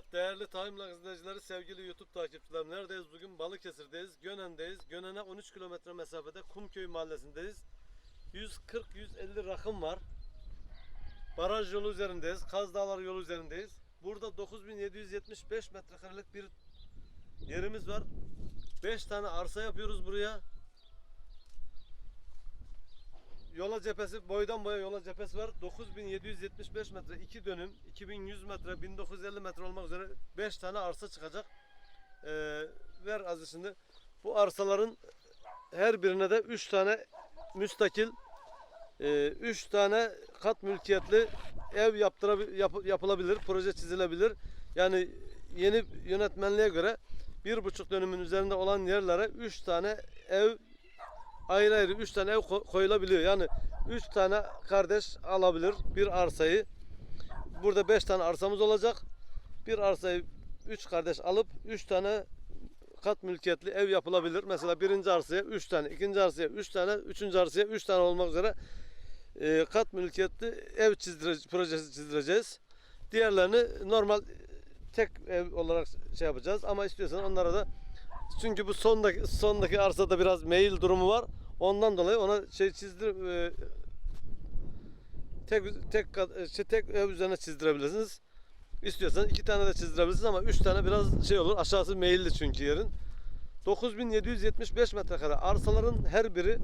Evet değerli Time izleyicileri, sevgili YouTube takipçilerim. Neredeyiz bugün? Balıkesir'deyiz. Gönen'deyiz. Gönen'e 13 kilometre mesafede Kumköy mahallesindeyiz. 140-150 rakım var. Baraj yolu üzerindeyiz. Kaz Dağları yolu üzerindeyiz. Burada 9775 metrekarelik bir yerimiz var. 5 tane arsa yapıyoruz buraya. Yola cephesi boydan boya yola cephesi var. 9775 metre 2 dönüm 2100 metre 1950 metre olmak üzere 5 tane arsa çıkacak. Ee, ver azı şimdi. Bu arsaların her birine de 3 tane müstakil 3 tane kat mülkiyetli ev yap- yapılabilir, proje çizilebilir. Yani yeni yönetmenliğe göre bir buçuk dönümün üzerinde olan yerlere 3 tane ev ayrı ayrı 3 tane ev ko- koyulabiliyor. Yani 3 tane kardeş alabilir bir arsayı. Burada 5 tane arsamız olacak. Bir arsayı 3 kardeş alıp 3 tane kat mülkiyetli ev yapılabilir. Mesela birinci arsaya 3 tane, ikinci arsaya 3 tane, üçüncü arsaya 3 tane olmak üzere e, kat mülkiyetli ev çizdire, projesi çizdireceğiz. Diğerlerini normal tek ev olarak şey yapacağız ama istiyorsan onlara da çünkü bu sondaki sondaki arsada biraz meyil durumu var. Ondan dolayı ona şey çizdir e, tek tek kat- şey, tek üzerine çizdirebilirsiniz. İstiyorsan iki tane de çizdirebilirsiniz ama üç tane biraz şey olur. Aşağısı meyilli çünkü yerin. 9775 metrekare arsaların her biri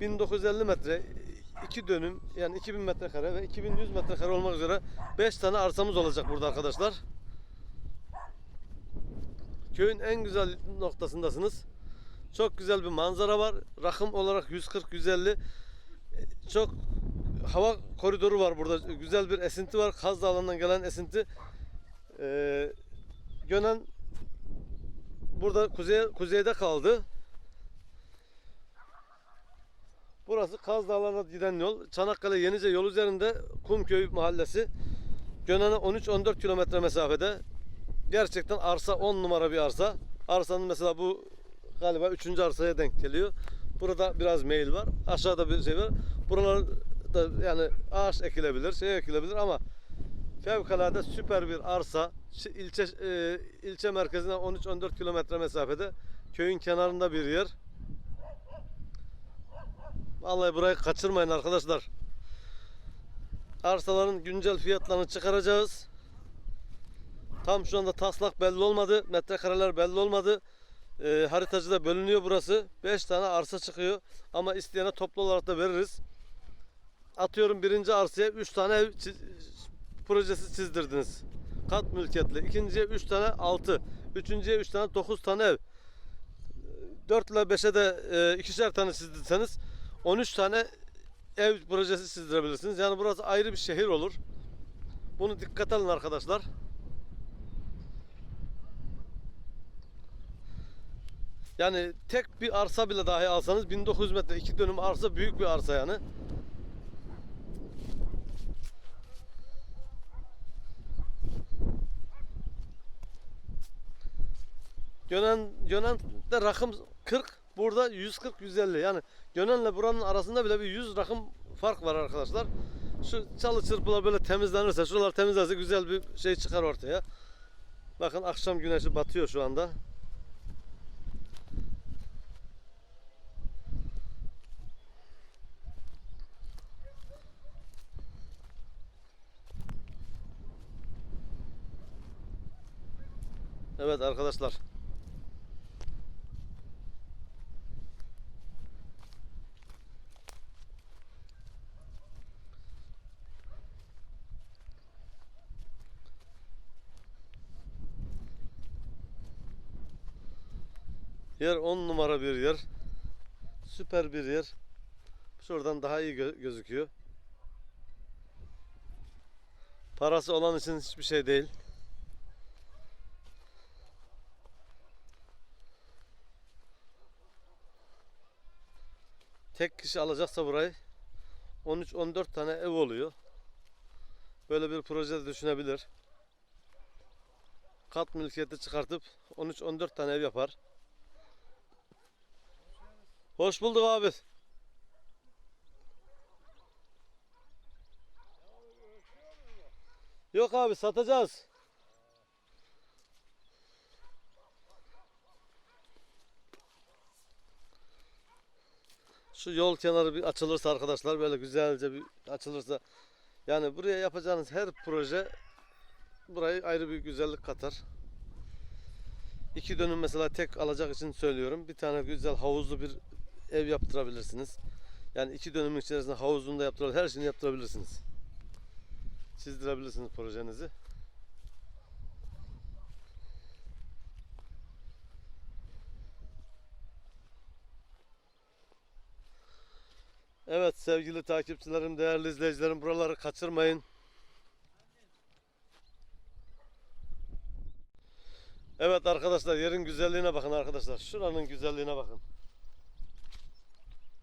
1950 metre, 2 dönüm yani 2000 metrekare ve 2100 metrekare olmak üzere 5 tane arsamız olacak burada arkadaşlar. Köyün en güzel noktasındasınız. Çok güzel bir manzara var. Rakım olarak 140-150. Çok hava koridoru var burada. Güzel bir esinti var. Kaz Dağları'ndan gelen esinti. Ee, Gönen burada kuzey, kuzeyde kaldı. Burası Kaz Dağları'na giden yol. Çanakkale Yenice yol üzerinde Kumköy mahallesi. Gönen'e 13-14 kilometre mesafede. Gerçekten arsa 10 numara bir arsa. Arsanın mesela bu galiba 3. arsaya denk geliyor. Burada biraz meyil var. Aşağıda bir şey var. Buralarda yani ağaç ekilebilir, şey ekilebilir ama fevkalade süper bir arsa. İlçe e, ilçe merkezinden 13-14 kilometre mesafede. Köyün kenarında bir yer. Vallahi burayı kaçırmayın arkadaşlar. Arsaların güncel fiyatlarını çıkaracağız. Tam şu anda taslak belli olmadı. Metrekareler belli olmadı. Ee, haritacıda bölünüyor burası. 5 tane arsa çıkıyor. Ama isteyene toplu olarak da veririz. Atıyorum birinci arsaya 3 tane ev çiz- projesi çizdirdiniz. Kat mülkiyetli. İkinciye 3 tane 6. Üçüncüye 3 tane 9 tane ev. 4 ile 5'e de e, ikişer tane çizdirseniz 13 tane ev projesi çizdirebilirsiniz. Yani burası ayrı bir şehir olur. Bunu dikkat alın arkadaşlar. Yani tek bir arsa bile dahi alsanız 1900 metre iki dönüm arsa büyük bir arsa yani. Gönen Gönen'de rakım 40, burada 140 150. Yani Gönen'le buranın arasında bile bir 100 rakım fark var arkadaşlar. Şu çalı çırpılar böyle temizlenirse, şuralar temizlenirse güzel bir şey çıkar ortaya. Bakın akşam güneşi batıyor şu anda. Evet arkadaşlar. Yer 10 numara bir yer. Süper bir yer. Şuradan daha iyi gö- gözüküyor. Parası olan için hiçbir şey değil. Tek kişi alacaksa burayı 13-14 tane ev oluyor. Böyle bir proje de düşünebilir. Kat mülkiyeti çıkartıp 13-14 tane ev yapar. Hoş bulduk abi. Yok abi satacağız. Şu yol kenarı bir açılırsa arkadaşlar böyle güzelce bir açılırsa yani buraya yapacağınız her proje burayı ayrı bir güzellik katar. İki dönüm mesela tek alacak için söylüyorum. Bir tane güzel havuzlu bir ev yaptırabilirsiniz. Yani iki dönümün içerisinde havuzunu da yaptırabilir, her şeyini yaptırabilirsiniz. Çizdirebilirsiniz projenizi. Evet sevgili takipçilerim, değerli izleyicilerim buraları kaçırmayın. Evet arkadaşlar yerin güzelliğine bakın arkadaşlar. Şuranın güzelliğine bakın.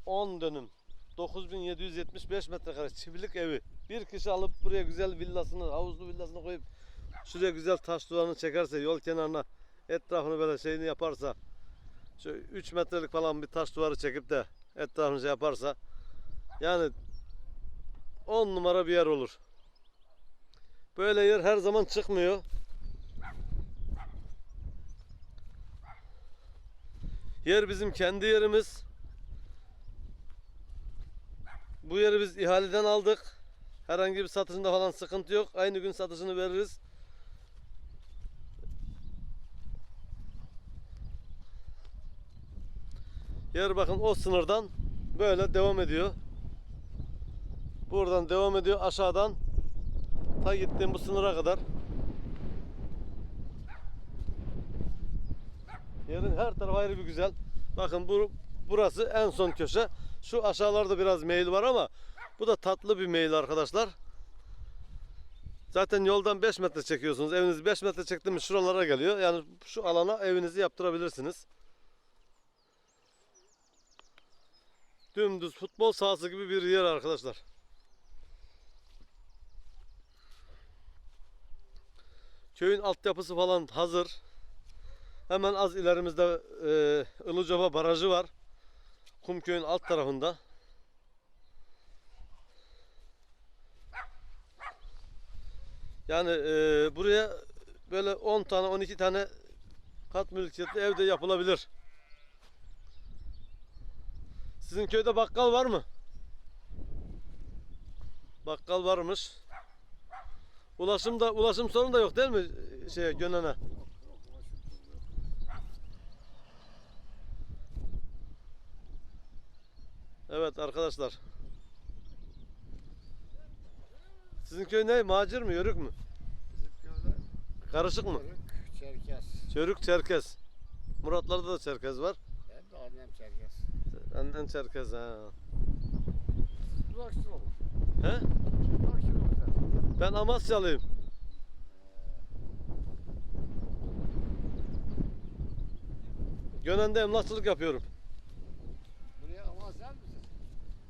10 dönüm. 9775 metrekare çiftlik evi. Bir kişi alıp buraya güzel villasını, havuzlu villasını koyup şuraya güzel taş duvarını çekerse yol kenarına etrafını böyle şeyini yaparsa şu 3 metrelik falan bir taş duvarı çekip de etrafını şey yaparsa yani 10 numara bir yer olur. Böyle yer her zaman çıkmıyor. Yer bizim kendi yerimiz. Bu yeri biz ihaleden aldık. Herhangi bir satışında falan sıkıntı yok. Aynı gün satışını veririz. Yer bakın o sınırdan böyle devam ediyor. Buradan devam ediyor aşağıdan ta gittiğim bu sınıra kadar. Yerin her tarafı ayrı bir güzel. Bakın bu burası en son köşe. Şu aşağılarda biraz meyil var ama bu da tatlı bir meyil arkadaşlar. Zaten yoldan 5 metre çekiyorsunuz. Evinizi 5 metre çektiğimiz şuralara geliyor. Yani şu alana evinizi yaptırabilirsiniz. Dümdüz futbol sahası gibi bir yer arkadaşlar. Köyün altyapısı falan hazır. Hemen az ilerimizde e, Ilıcova Barajı var. Kumköy'ün alt tarafında. Yani e, buraya böyle 10 tane 12 tane kat mülkiyetli evde yapılabilir. Sizin köyde bakkal var mı? Bakkal varmış. Ulaşım da ulaşım sorunu da yok değil mi şeye Gönen'e? Evet arkadaşlar. Sizin köy ne? Macir mi? Yörük mü? Bizim köyde Karışık mı? Çörük, Çerkez. Çörük Çerkez. Muratlarda da Çerkez var. Hem de annem Çerkez. Annen Çerkez ha. Olur. He? Olur. Ben Amasyalıyım. Gönen'de emlakçılık yapıyorum. Buraya ama sen misin?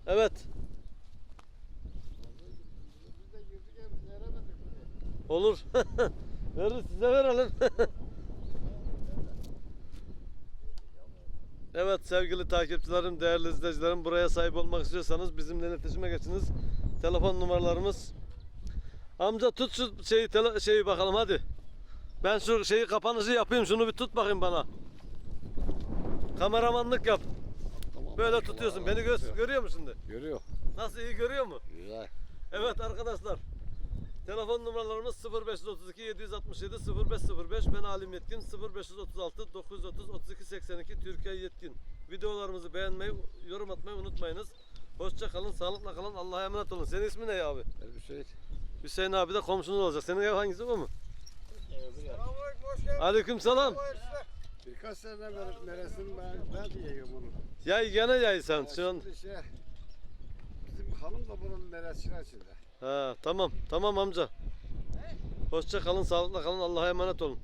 Evet. Biz de girdik ya biz eremedik buraya. Olur. Veririz size verelim. evet sevgili takipçilerim, değerli izleyicilerim buraya sahip olmak istiyorsanız bizimle iletişime geçiniz. Telefon numaralarımız. Amca tut şu şeyi, tele- şeyi bakalım hadi. Ben şu şeyi kapanışı yapayım. Şunu bir tut bakayım bana. Kameramanlık yap. Tamam, Böyle tutuyorsun. Beni gö- görüyor musun şimdi? Görüyor. Nasıl iyi görüyor mu? Güzel. Evet arkadaşlar. Telefon numaralarımız 0532 767 0505 ben Alim Yetkin 0536 930 32 82 Türkiye Yetkin. Videolarımızı beğenmeyi, yorum atmayı unutmayınız. Hoşça kalın, sağlıkla kalın. Allah'a emanet olun. Senin ismin ne ya abi? Şey. Hüseyin abi de komşunuz olacak. Senin ev hangisi bu mu? Selamünaleyküm, hoş geldin. Aleyküm selam. Birkaç sene beri neresini ben, ben diyeyim onu. Yay gene yay sen. Şu an. Şimdi şey, bizim hanım da bunun neresine içinde. Ha, tamam. Tamam amca. Hoşça kalın, sağlıkla kalın. Allah'a emanet olun.